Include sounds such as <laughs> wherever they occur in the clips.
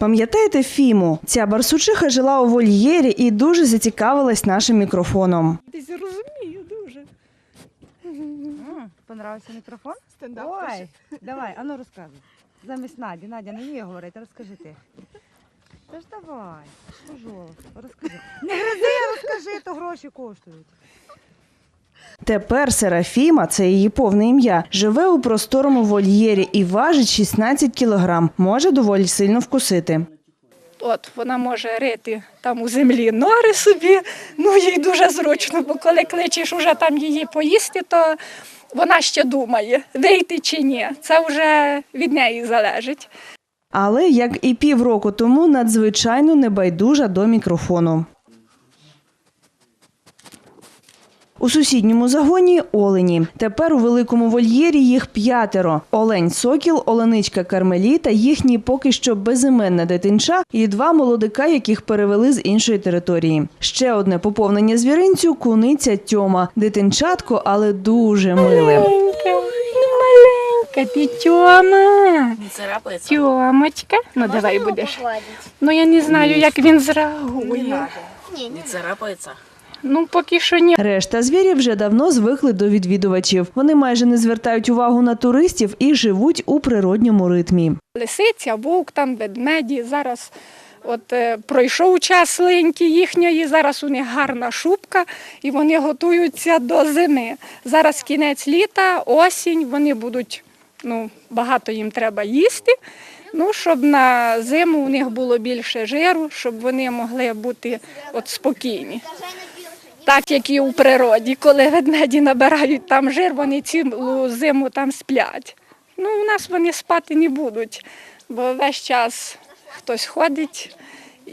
Пам'ятаєте Фіму? Ця барсучиха жила у вольєрі і дуже зацікавилась нашим мікрофоном. Десь розумію дуже. Понравився мікрофон? Стендап. Ой, давай, ану розказуй. Замість Наді. Надя, не вміє говорити, розкажи ти. Та ж давай, пожалуйста, розкажи. Не гризи, розкажи, то гроші коштують. Тепер Серафіма, це її повне ім'я, живе у просторому вольєрі і важить 16 кілограм. Може доволі сильно вкусити. От вона може рити там у землі нори собі. Ну їй дуже зручно, бо коли кличеш уже там її поїсти, то вона ще думає, вийти чи ні. Це вже від неї залежить. Але як і півроку тому, надзвичайно небайдужа до мікрофону. У сусідньому загоні олені. Тепер у великому вольєрі їх п'ятеро: олень сокіл, оленичка кармелі та їхній поки що безіменне дитинча і два молодика, яких перевели з іншої території. Ще одне поповнення звіринцю куниця Тьома. Дитинчатко, але дуже миле. Маленька, ну ти Тьома. Тьомочка. Ну давай будеш. Ну я не знаю, як він зреагує. Не царапается? Ну поки що ні. Решта звірів вже давно звикли до відвідувачів. Вони майже не звертають увагу на туристів і живуть у природньому ритмі. Лисиця, вовк, там ведмеді. Зараз от е, пройшов час леньки їхньої, зараз у них гарна шубка, і вони готуються до зими. Зараз кінець літа, осінь, вони будуть, ну, багато їм треба їсти. Ну, щоб на зиму у них було більше жиру, щоб вони могли бути от спокійні. Так як і у природі, коли ведмеді набирають там жир, вони цілу зиму там сплять. Ну, у нас вони спати не будуть, бо весь час хтось ходить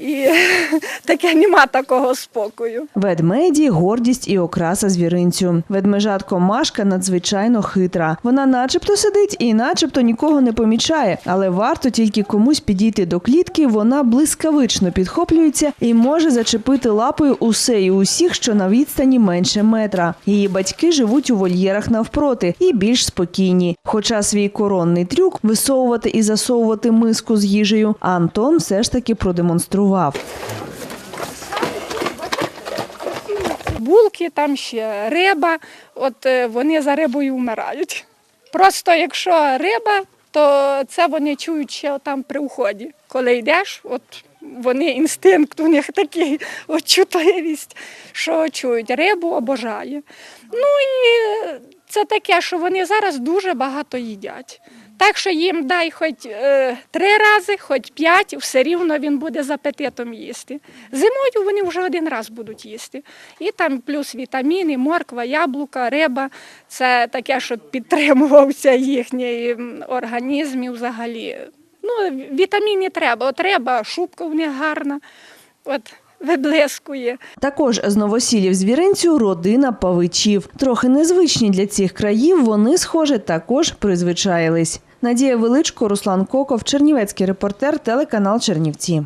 і <laughs> таке нема такого спокою. Ведмеді гордість і окраса звіринцю. Ведмежатко Машка надзвичайно хитра. Вона начебто сидить і начебто нікого не помічає, але варто тільки комусь підійти до клітки, вона блискавично підхоплюється і може зачепити лапою усе і усіх, що на відстані менше метра. Її батьки живуть у вольєрах навпроти і більш спокійні. Хоча свій коронний трюк висовувати і засовувати миску з їжею, Антон все ж таки продемонстрував. Булки, там ще риба, от е, вони за рибою вмирають. Просто якщо риба, то це вони чують ще там при вході. Коли йдеш, от вони інстинкт у них такий от що чують рибу обожає. Ну і це таке, що вони зараз дуже багато їдять. Так що їм дай хоч е, три рази, хоч п'ять, все рівно він буде з апетитом їсти. Зимою вони вже один раз будуть їсти. І там плюс вітаміни, морква, яблука, риба. Це таке, щоб підтримувався їхній організм і взагалі. Ну, вітаміни треба. От риба, шубка в них гарна, от виблискує. Також з новосілів звіринцю родина павичів. Трохи незвичні для цих країв, вони, схоже, також призвичаїлись. Надія Величко, Руслан Коков, Чернівецький репортер, телеканал Чернівці.